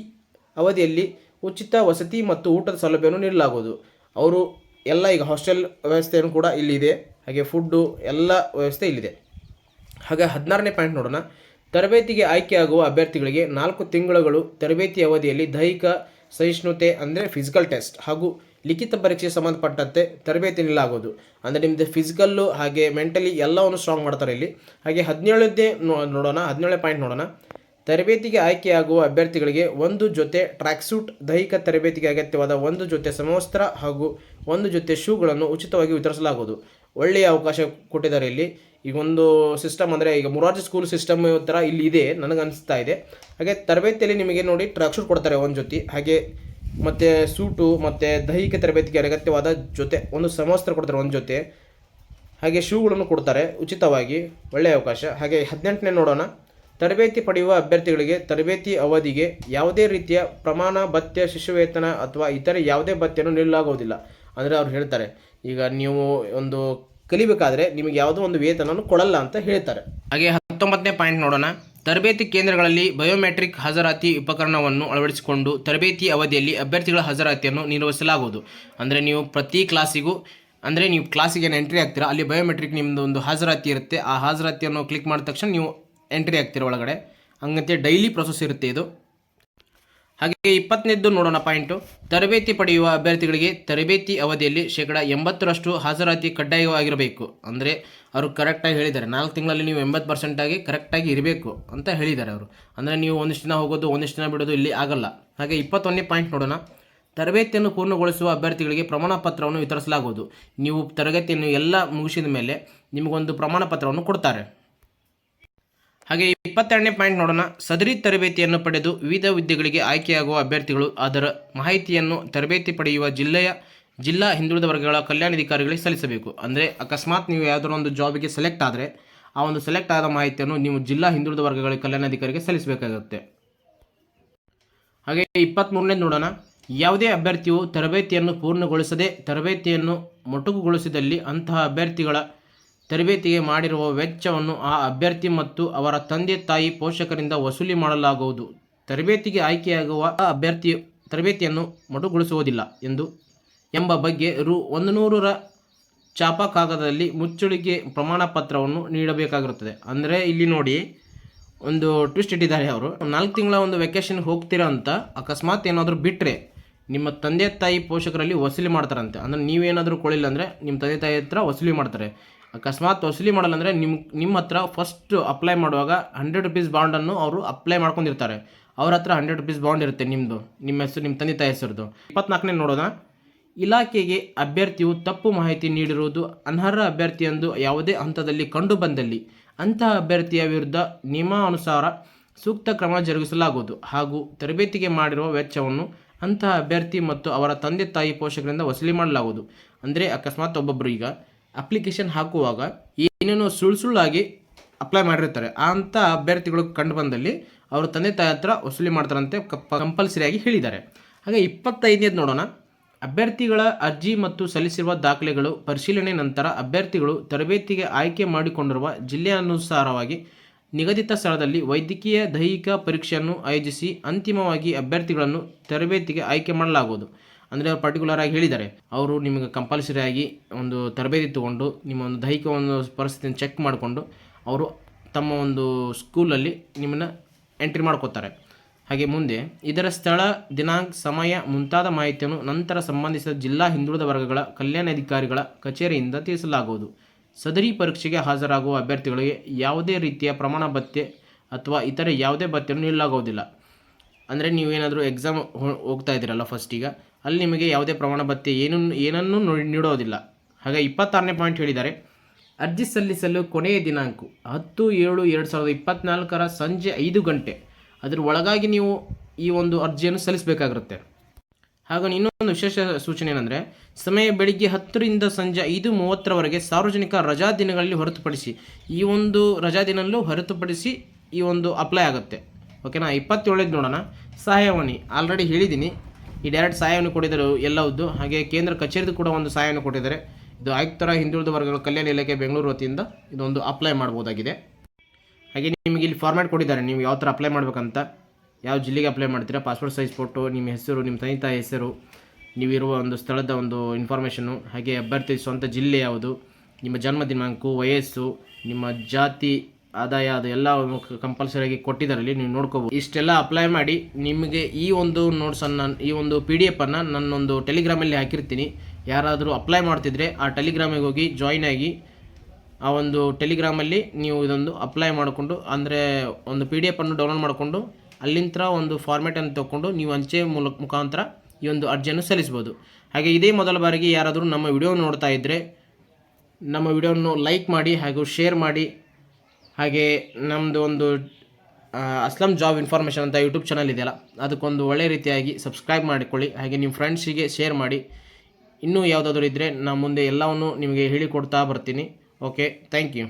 ಅವಧಿಯಲ್ಲಿ ಉಚಿತ ವಸತಿ ಮತ್ತು ಊಟದ ಸೌಲಭ್ಯವನ್ನು ನೀಡಲಾಗುವುದು. ಅವರು ಎಲ್ಲ ಈಗ ಹಾಸ್ಟೆಲ್ ವ್ಯವಸ್ಥೆಯನ್ನು ಕೂಡ ಇಲ್ಲಿದೆ. ಹಾಗೆ ಫುಡ್ಡು ಎಲ್ಲ ವ್ಯವಸ್ಥೆ ಇಲ್ಲಿದೆ. ಹಾಗೆ ಹದಿನಾರನೇ ಪಾಯಿಂಟ್ ನೋಡೋಣ. ತರಬೇತಿಗೆ ಆಯ್ಕೆಯಾಗುವ ಅಭ್ಯರ್ಥಿಗಳಿಗೆ ನಾಲ್ಕು ತಿಂಗಳುಗಳು ತರಬೇತಿ ಅವಧಿಯಲ್ಲಿ ದೈಹಿಕ ಸಹಿಷ್ಣುತೆ ಅಂದರೆ ಫಿಸಿಕಲ್ ಟೆಸ್ಟ್ ಹಾಗೂ ಲಿಖಿತ ಪರೀಕ್ಷೆಗೆ ಸಂಬಂಧಪಟ್ಟಂತೆ ತರಬೇತಿ ನೀಡಲಾಗುವುದು. ಅಂದರೆ ನಿಮ್ಮದು ಫಿಸಿಕಲ್ಲು ಹಾಗೆ ಮೆಂಟಲಿ ಎಲ್ಲವನ್ನು ಸ್ಟ್ರಾಂಗ್ ಮಾಡ್ತಾರೆ ಇಲ್ಲಿ. ಹಾಗೆ ಹದಿನೇಳನೇ ನೋಡೋಣ, ಹದಿನೇಳನೇ ಪಾಯಿಂಟ್ ನೋಡೋಣ. ತರಬೇತಿಗೆ ಆಯ್ಕೆಯಾಗುವ ಅಭ್ಯರ್ಥಿಗಳಿಗೆ ಒಂದು ಜೊತೆ ಟ್ರ್ಯಾಕ್ ಸೂಟ್ ದೈಹಿಕ ತರಬೇತಿಗೆ ಅಗತ್ಯವಾದ ಒಂದು ಜೊತೆ ಸಮವಸ್ತ್ರ ಹಾಗೂ ಒಂದು ಜೊತೆ ಶೂಗಳನ್ನು ಉಚಿತವಾಗಿ ವಿತರಿಸಲಾಗುವುದು. ಒಳ್ಳೆಯ ಅವಕಾಶ ಕೊಟ್ಟಿದ್ದಾರೆ ಇಲ್ಲಿ. ಈಗ ಒಂದು ಸಿಸ್ಟಮ್ ಅಂದರೆ ಈಗ ಮುರಾರ್ಜಿ ಸ್ಕೂಲ್ ಸಿಸ್ಟಮ್ ಥರ ಇಲ್ಲಿ ಇದೆ, ನನಗೆ ಅನಿಸ್ತಾ ಇದೆ. ಹಾಗೆ ತರಬೇತಿಯಲ್ಲಿ ನಿಮಗೆ ನೋಡಿ ಟ್ರ್ಯಾಕ್ ಸೂಟ್ ಕೊಡ್ತಾರೆ ಒಂದು ಜೊತೆ. ಹಾಗೆ ಮತ್ತು ಸೂಟು, ಮತ್ತು ದೈಹಿಕ ತರಬೇತಿಗೆ ಅಗತ್ಯವಾದ ಜೊತೆ, ಒಂದು ಸಮವಸ್ತ್ರ ಕೊಡ್ತಾರೆ ಒಂದು ಜೊತೆ. ಹಾಗೆ ಶೂಗಳನ್ನು ಕೊಡ್ತಾರೆ ಉಚಿತವಾಗಿ, ಒಳ್ಳೆಯ ಅವಕಾಶ. ಹಾಗೆ ಹದಿನೆಂಟನೇ ನೋಡೋಣ. ತರಬೇತಿ ಪಡೆಯುವ ಅಭ್ಯರ್ಥಿಗಳಿಗೆ ತರಬೇತಿ ಅವಧಿಗೆ ಯಾವುದೇ ರೀತಿಯ ಪ್ರಮಾಣ ಭತ್ಯೆ, ಶಿಶುವೇತನ ಅಥವಾ ಇತರೆ ಯಾವುದೇ ಭತ್ಯೆಯನ್ನು ನೀಡಲಾಗುವುದಿಲ್ಲ. ಅಂದರೆ ಅವ್ರು ಹೇಳ್ತಾರೆ, ಈಗ ನೀವು ಒಂದು ಕಲಿಬೇಕಾದ್ರೆ ನಿಮಗೆ ಯಾವುದೋ ಒಂದು ವೇತನವನ್ನು ಕೊಡಲ್ಲ ಅಂತ ಹೇಳ್ತಾರೆ. ಹಾಗೆ ಹತ್ತೊಂಬತ್ತನೇ ಪಾಯಿಂಟ್ ನೋಡೋಣ. ತರಬೇತಿ ಕೇಂದ್ರಗಳಲ್ಲಿ ಬಯೋಮೆಟ್ರಿಕ್ ಹಾಜರಾತಿ ಉಪಕರಣವನ್ನು ಅಳವಡಿಸಿಕೊಂಡು ತರಬೇತಿ ಅವಧಿಯಲ್ಲಿ ಅಭ್ಯರ್ಥಿಗಳ ಹಾಜರಾತಿಯನ್ನು ನಿರ್ವಹಿಸಲಾಗುವುದು. ಅಂದರೆ ನೀವು ಪ್ರತಿ ಕ್ಲಾಸಿಗೂ, ಅಂದರೆ ನೀವು ಕ್ಲಾಸಿಗೆ ಎಂಟ್ರಿ ಆಗ್ತೀರಾ, ಅಲ್ಲಿ ಬಯೋಮೆಟ್ರಿಕ್ ನಿಮ್ಮದು ಒಂದು ಹಾಜರಾತಿ ಇರುತ್ತೆ, ಆ ಹಾಜರಾತಿಯನ್ನು ಕ್ಲಿಕ್ ಮಾಡಿದ ತಕ್ಷಣ ನೀವು ಎಂಟ್ರಿ ಆಗ್ತೀರ ಒಳಗಡೆ. ಹಂಗಂತೆ ಡೈಲಿ ಪ್ರೊಸೆಸ್ ಇರುತ್ತೆ ಇದು. ಹಾಗೆ ಇಪ್ಪತ್ತನೇದ್ದು ನೋಡೋಣ ಪಾಯಿಂಟು. ತರಬೇತಿ ಪಡೆಯುವ ಅಭ್ಯರ್ಥಿಗಳಿಗೆ ತರಬೇತಿ ಅವಧಿಯಲ್ಲಿ ಶೇಕಡ ಎಂಬತ್ತರಷ್ಟು ಹಾಜರಾತಿ ಕಡ್ಡಾಯವಾಗಿರಬೇಕು. ಅಂದರೆ ಅವರು ಕರೆಕ್ಟಾಗಿ ಹೇಳಿದ್ದಾರೆ. ನಾಲ್ಕು ತಿಂಗಳಲ್ಲಿ ನೀವು ಎಂಬತ್ತು ಪರ್ಸೆಂಟಾಗಿ ಕರೆಕ್ಟಾಗಿ ಇರಬೇಕು ಅಂತ ಹೇಳಿದ್ದಾರೆ ಅವರು. ಅಂದರೆ ನೀವು ಒಂದಿಷ್ಟು ದಿನ ಹೋಗೋದು, ಒಂದಿಷ್ಟು ದಿನ ಬಿಡೋದು ಇಲ್ಲಿ ಆಗಲ್ಲ. ಹಾಗೆ ಇಪ್ಪತ್ತೊಂದನೇ ಪಾಯಿಂಟ್ ನೋಡೋಣ. ತರಬೇತಿಯನ್ನು ಪೂರ್ಣಗೊಳಿಸುವ ಅಭ್ಯರ್ಥಿಗಳಿಗೆ ಪ್ರಮಾಣ ಪತ್ರವನ್ನು ವಿತರಿಸಲಾಗುವುದು. ನೀವು ತರಗತಿಯನ್ನು ಎಲ್ಲ ಮುಗಿಸಿದ ಮೇಲೆ ನಿಮಗೊಂದು ಪ್ರಮಾಣ ಪತ್ರವನ್ನು ಕೊಡ್ತಾರೆ. ಹಾಗೆ ಇಪ್ಪತ್ತೆರಡನೇ ಪಾಯಿಂಟ್ ನೋಡೋಣ. ಸದರಿ ತರಬೇತಿಯನ್ನು ಪಡೆದು ವಿವಿಧ ಹುದ್ದೆಗಳಿಗೆ ಆಯ್ಕೆಯಾಗುವ ಅಭ್ಯರ್ಥಿಗಳು, ಅದರ ಮಾಹಿತಿಯನ್ನು ತರಬೇತಿ ಪಡೆಯುವ ಜಿಲ್ಲೆಯ ಜಿಲ್ಲಾ ಹಿಂದುಳಿದ ವರ್ಗಗಳ ಕಲ್ಯಾಣಾಧಿಕಾರಿಗಳಿಗೆ ಸಲ್ಲಿಸಬೇಕು. ಅಂದರೆ ಅಕಸ್ಮಾತ್ ನೀವು ಯಾವುದಾದ್ರು ಒಂದು ಜಾಬಿಗೆ ಸೆಲೆಕ್ಟ್ ಆದರೆ ಆ ಒಂದು ಸೆಲೆಕ್ಟ್ ಆದ ಮಾಹಿತಿಯನ್ನು ನೀವು ಜಿಲ್ಲಾ ಹಿಂದುಳಿದ ವರ್ಗಗಳ ಕಲ್ಯಾಣಾಧಿಕಾರಿಗೆ ಸಲ್ಲಿಸಬೇಕಾಗುತ್ತೆ. ಹಾಗೆ ಇಪ್ಪತ್ತ್ಮೂರನೇ ನೋಡೋಣ. ಯಾವುದೇ ಅಭ್ಯರ್ಥಿಯು ತರಬೇತಿಯನ್ನು ಪೂರ್ಣಗೊಳಿಸದೆ ತರಬೇತಿಯನ್ನು ಮೊಟಕುಗೊಳಿಸಿದಲ್ಲಿ ಅಂತಹ ಅಭ್ಯರ್ಥಿಗಳ ತರಬೇತಿಗೆ ಮಾಡಿರುವ ವೆಚ್ಚವನ್ನು ಆ ಅಭ್ಯರ್ಥಿ ಮತ್ತು ಅವರ ತಂದೆ ತಾಯಿ ಪೋಷಕರಿಂದ ವಸೂಲಿ ಮಾಡಲಾಗುವುದು. ತರಬೇತಿಗೆ ಆಯ್ಕೆಯಾಗುವ ಆ ಅಭ್ಯರ್ಥಿ ತರಬೇತಿಯನ್ನು ಮೊಟುಗೊಳಿಸುವುದಿಲ್ಲ ಎಂದು ಎಂಬ ಬಗ್ಗೆ ರು ಒಂದು ನೂರರ ಚಾಪಾ ಕಾಗದದಲ್ಲಿ ಮುಚ್ಚಳಿಕೆ ಪ್ರಮಾಣ ಪತ್ರವನ್ನು ನೀಡಬೇಕಾಗಿರುತ್ತದೆ. ಅಂದರೆ ಇಲ್ಲಿ ನೋಡಿ ಒಂದು ಟ್ವಿಸ್ಟ್ ಇಟ್ಟಿದ್ದಾರೆ ಅವರು. ನಾಲ್ಕು ತಿಂಗಳ ಒಂದು ವೆಕೇಷನ್ ಹೋಗ್ತೀರಾ ಅಂತ ಅಕಸ್ಮಾತ್ ಏನಾದರೂ ಬಿಟ್ಟರೆ ನಿಮ್ಮ ತಂದೆ ತಾಯಿ ಪೋಷಕರಲ್ಲಿ ವಸೂಲಿ ಮಾಡ್ತಾರಂತೆ. ಅಂದರೆ ನೀವೇನಾದರೂ ಕೊಳಿಲ್ಲ ಅಂದರೆ ನಿಮ್ಮ ತಂದೆ ತಾಯಿ ಹತ್ರ ವಸೂಲಿ ಮಾಡ್ತಾರೆ. ಅಕಸ್ಮಾತ್ ವಸೂಲಿ ಮಾಡಲ್ಲ ನಿಮ್ಮ ನಿಮ್ಮ ಹತ್ರ ಫಸ್ಟ್ ಅಪ್ಲೈ ಮಾಡುವಾಗ ಹಂಡ್ರೆಡ್ ರುಪೀಸ್ ಬಾಂಡನ್ನು ಅವರು ಅಪ್ಲೈ ಮಾಡ್ಕೊಂಡಿರ್ತಾರೆ. ಅವ್ರ ಹತ್ರ ಹಂಡ್ರೆಡ್ ರುಪೀಸ್ ಬಾಂಡ್ ಇರುತ್ತೆ ನಿಮ್ಮದು ನಿಮ್ಮ ಹೆಸರು, ನಿಮ್ಮ ತಂದೆ ತಾಯಿ ಹೆಸರದು. ಇಪ್ಪತ್ನಾಲ್ಕನೇ ನೋಡೋಣ. ಇಲಾಖೆಗೆ ಅಭ್ಯರ್ಥಿಯು ತಪ್ಪು ಮಾಹಿತಿ ನೀಡಿರುವುದು ಅನರ್ಹ ಅಭ್ಯರ್ಥಿ ಎಂದು ಯಾವುದೇ ಹಂತದಲ್ಲಿ ಕಂಡು ಬಂದಲ್ಲಿ ಅಂತಹ ಅಭ್ಯರ್ಥಿಯ ವಿರುದ್ಧ ನಿಯಮಾನುಸಾರ ಸೂಕ್ತ ಕ್ರಮ ಜರುಗಿಸಲಾಗುವುದು ಹಾಗೂ ತರಬೇತಿಗೆ ಮಾಡಿರುವ ವೆಚ್ಚವನ್ನು ಅಂತಹ ಅಭ್ಯರ್ಥಿ ಮತ್ತು ಅವರ ತಂದೆ ತಾಯಿ ಪೋಷಕರಿಂದ ವಸೂಲಿ ಮಾಡಲಾಗುವುದು. ಅಂದರೆ ಅಕಸ್ಮಾತ್ ಒಬ್ಬೊಬ್ಬರು ಈಗ ಅಪ್ಲಿಕೇಶನ್ ಹಾಕುವಾಗ ಏನೇನೋ ಸುಳ್ಳು ಸುಳ್ಳಾಗಿ ಅಪ್ಲೈ ಮಾಡಿರ್ತಾರೆ. ಅಂಥ ಅಭ್ಯರ್ಥಿಗಳು ಕಂಡು ಬಂದಲ್ಲಿ ಅವರ ತಂದೆ ತಾಯಿ ಹತ್ರ ವಸೂಲಿ ಮಾಡ್ತಾರಂತೆ ಕಂಪಲ್ಸರಿಯಾಗಿ ಹೇಳಿದ್ದಾರೆ. ಹಾಗೆ ಇಪ್ಪತ್ತೈದನೇದು ನೋಡೋಣ. ಅಭ್ಯರ್ಥಿಗಳ ಅರ್ಜಿ ಮತ್ತು ಸಲ್ಲಿಸಿರುವ ದಾಖಲೆಗಳು ಪರಿಶೀಲನೆ ನಂತರ ಅಭ್ಯರ್ಥಿಗಳು ತರಬೇತಿಗೆ ಆಯ್ಕೆ ಮಾಡಿಕೊಂಡಿರುವ ಜಿಲ್ಲೆಯನುಸಾರವಾಗಿ ನಿಗದಿತ ಸ್ಥಳದಲ್ಲಿ ವೈದ್ಯಕೀಯ ದೈಹಿಕ ಪರೀಕ್ಷೆಯನ್ನು ಆಯೋಜಿಸಿ ಅಂತಿಮವಾಗಿ ಅಭ್ಯರ್ಥಿಗಳನ್ನು ತರಬೇತಿಗೆ ಆಯ್ಕೆ ಮಾಡಲಾಗುವುದು. ಅಂದರೆ ಅವ್ರು ಪರ್ಟಿಕ್ಯುಲರ್ ಆಗಿ ಹೇಳಿದ್ದಾರೆ. ಅವರು ನಿಮಗೆ ಕಂಪಲ್ಸರಿ ಆಗಿ ಒಂದು ತರಬೇತಿ ತೊಗೊಂಡು ನಿಮ್ಮ ಒಂದು ದೈಹಿಕ ಒಂದು ಪರಿಸ್ಥಿತಿಯನ್ನು ಚೆಕ್ ಮಾಡಿಕೊಂಡು ಅವರು ತಮ್ಮ ಒಂದು ಸ್ಕೂಲಲ್ಲಿ ನಿಮ್ಮನ್ನು ಎಂಟ್ರಿ ಮಾಡ್ಕೋತಾರೆ. ಹಾಗೆ ಮುಂದೆ, ಇದರ ಸ್ಥಳ, ದಿನಾಂಕ, ಸಮಯ ಮುಂತಾದ ಮಾಹಿತಿಯನ್ನು ನಂತರ ಸಂಬಂಧಿಸಿದ ಜಿಲ್ಲಾ ಹಿಂದುಳಿದ ವರ್ಗಗಳ ಕಲ್ಯಾಣಾಧಿಕಾರಿಗಳ ಕಚೇರಿಯಿಂದ ತಿಳಿಸಲಾಗುವುದು. ಸದರಿ ಪರೀಕ್ಷೆಗೆ ಹಾಜರಾಗುವ ಅಭ್ಯರ್ಥಿಗಳಿಗೆ ಯಾವುದೇ ರೀತಿಯ ಪ್ರಮಾಣ ಭತ್ಯೆ ಅಥವಾ ಇತರೆ ಯಾವುದೇ ಭತ್ಯೆಯನ್ನು ನೀಡಲಾಗುವುದಿಲ್ಲ. ಅಂದರೆ ನೀವೇನಾದರೂ ಎಕ್ಸಾಮ್ ಹೋಗ್ತಾ ಇದ್ದೀರಲ್ಲ ಫಸ್ಟಿಗೆ ಅಲ್ಲಿ ನಿಮಗೆ ಯಾವುದೇ ಪ್ರಮಾಣ ಭತ್ಯೆ ಏನು, ಏನನ್ನೂ ನೋಡಿ ನೀಡೋದಿಲ್ಲ. ಹಾಗೆ ಇಪ್ಪತ್ತಾರನೇ ಪಾಯಿಂಟ್ ಹೇಳಿದ್ದಾರೆ. ಅರ್ಜಿ ಸಲ್ಲಿಸಲು ಕೊನೆಯ ದಿನಾಂಕ ಹತ್ತು ಏಳು ಎರಡು ಸಾವಿರದ ಇಪ್ಪತ್ತ್ನಾಲ್ಕರ ಸಂಜೆ ಐದು ಗಂಟೆ. ಅದರ ಒಳಗಾಗಿ ನೀವು ಈ ಒಂದು ಅರ್ಜಿಯನ್ನು ಸಲ್ಲಿಸಬೇಕಾಗಿರುತ್ತೆ. ಹಾಗೂ ಇನ್ನೊಂದು ವಿಶೇಷ ಸೂಚನೆ ಏನಂದರೆ, ಸಮಯ ಬೆಳಿಗ್ಗೆ ಹತ್ತರಿಂದ ಸಂಜೆ ಐದು ಮೂವತ್ತರವರೆಗೆ ಸಾರ್ವಜನಿಕ ರಜಾ ದಿನಗಳಲ್ಲಿ ಹೊರತುಪಡಿಸಿ ಈ ಒಂದು ರಜಾ ದಿನಲ್ಲೂ ಹೊರತುಪಡಿಸಿ ಈ ಒಂದು ಅಪ್ಲೈ ಆಗುತ್ತೆ. ಓಕೆನಾ ಇಪ್ಪತ್ತೇಳನೇದು ನೋಡೋಣ. ಸಹಾಯವಾಣಿ. ಆಲ್ರೆಡಿ ಹೇಳಿದ್ದೀನಿ. ಈ ಸಹಾಯವನ್ನು ಕೊಟ್ಟಿದ್ದರು, ಎಲ್ಲವದ್ದು. ಹಾಗೆ ಕೇಂದ್ರ ಕಚೇರಿದು ಕೂಡ ಒಂದು ಸಹಾಯವನ್ನು ಕೊಟ್ಟಿದ್ದಾರೆ. ಇದು ಆಯುಕ್ತರ ಹಿಂದುಳಿದ ವರ್ಗಗಳ ಕಲ್ಯಾಣ ಇಲಾಖೆ ಬೆಂಗಳೂರು ವತಿಯಿಂದ ಇದೊಂದು ಅಪ್ಲೈ ಮಾಡ್ಬೋದಾಗಿದೆ ಹಾಗೆ ನಿಮಗೆ ಇಲ್ಲಿ ಫಾರ್ಮ್ಯಾಟ್ ಕೊಟ್ಟಿದ್ದಾರೆ. ನೀವು ಯಾವ ಥರ ಅಪ್ಲೈ ಮಾಡಬೇಕಂತ, ಯಾವ ಜಿಲ್ಲೆಗೆ ಅಪ್ಲೈ ಮಾಡ್ತೀರಾ ಪಾಸ್ಪೋರ್ಟ್ ಸೈಜ್ ಫೋಟೋ ನಿಮ್ಮ ಹೆಸರು, ನಿಮ್ಮ ತಂದೆ ತಾಯಿ ಹೆಸರು, ನೀವಿರುವ ಒಂದು ಸ್ಥಳದ ಒಂದು ಇನ್ಫಾರ್ಮೇಷನು ಹಾಗೆ ಅಭ್ಯರ್ಥಿ ಸ್ವಂತ ಜಿಲ್ಲೆ ಯಾವುದು, ನಿಮ್ಮ ಜನ್ಮ ದಿನಾಂಕ, ವಯಸ್ಸು, ನಿಮ್ಮ ಜಾತಿ ಆದಾಯ ಅದು ಎಲ್ಲ ಕಂಪಲ್ಸರಿಯಾಗಿ ಕೊಟ್ಟಿದ್ದಾರೆ ನೀವು ನೋಡ್ಕೋಬೋದು. ಇಷ್ಟೆಲ್ಲ ಅಪ್ಲೈ ಮಾಡಿ ನಿಮಗೆ ಈ ಒಂದು ನೋಟ್ಸನ್ನು ಈ ಒಂದು ಪಿ ಡಿ ಎಫನ್ನು ನನ್ನೊಂದು ಟೆಲಿಗ್ರಾಮಲ್ಲಿ ಹಾಕಿರ್ತೀನಿ. ಯಾರಾದರೂ ಅಪ್ಲೈ ಮಾಡ್ತಿದ್ರೆ ಆ ಟೆಲಿಗ್ರಾಮಿಗೆ ಹೋಗಿ ಜಾಯ್ನ್ ಆಗಿ ಆ ಒಂದು ಟೆಲಿಗ್ರಾಮಲ್ಲಿ ನೀವು ಇದೊಂದು ಅಪ್ಲೈ ಮಾಡಿಕೊಂಡು, ಅಂದರೆ ಒಂದು ಪಿ ಡಿ ಎಫನ್ನು ಡೌನ್ಲೋಡ್ ಮಾಡಿಕೊಂಡು ಅಲ್ಲಿಂದ ಒಂದು ಫಾರ್ಮ್ಯಾಟನ್ನು ತೊಗೊಂಡು ನೀವು ಅಂಚೆ ಮೂಲಕ ಮುಖಾಂತರ ಈ ಒಂದು ಅರ್ಜಿಯನ್ನು ಸಲ್ಲಿಸ್ಬೋದು. ಹಾಗೆ ಇದೇ ಮೊದಲ ಬಾರಿಗೆ ಯಾರಾದರೂ ನಮ್ಮ ವಿಡಿಯೋ ನೋಡ್ತಾ ಇದ್ದರೆ ನಮ್ಮ ವಿಡಿಯೋವನ್ನು ಲೈಕ್ ಮಾಡಿ ಹಾಗೂ ಶೇರ್ ಮಾಡಿ ಹಾಗೆ ನಮ್ಮದು ಒಂದು ಅಸ್ಲಂ ಜಾಬ್ ಇನ್ಫಾರ್ಮೇಷನ್ ಅಂತ ಯೂಟ್ಯೂಬ್ ಚಾನಲ್ ಇದೆಯಲ್ಲ, ಅದಕ್ಕೊಂದು ಒಳ್ಳೆ ರೀತಿಯಾಗಿ ಸಬ್ಸ್ಕ್ರೈಬ್ ಮಾಡಿಕೊಳ್ಳಿ. ಹಾಗೆ ನಿಮ್ಮ ಫ್ರೆಂಡ್ಸಿಗೆ ಶೇರ್ ಮಾಡಿ. ಇನ್ನೂ ಯಾವುದಾದ್ರೂ ಇದ್ದರೆ ನಾನು ಮುಂದೆ ಎಲ್ಲವನ್ನು ನಿಮಗೆ ಹೇಳಿಕೊಡ್ತಾ ಬರ್ತೀನಿ. Okay, thank you.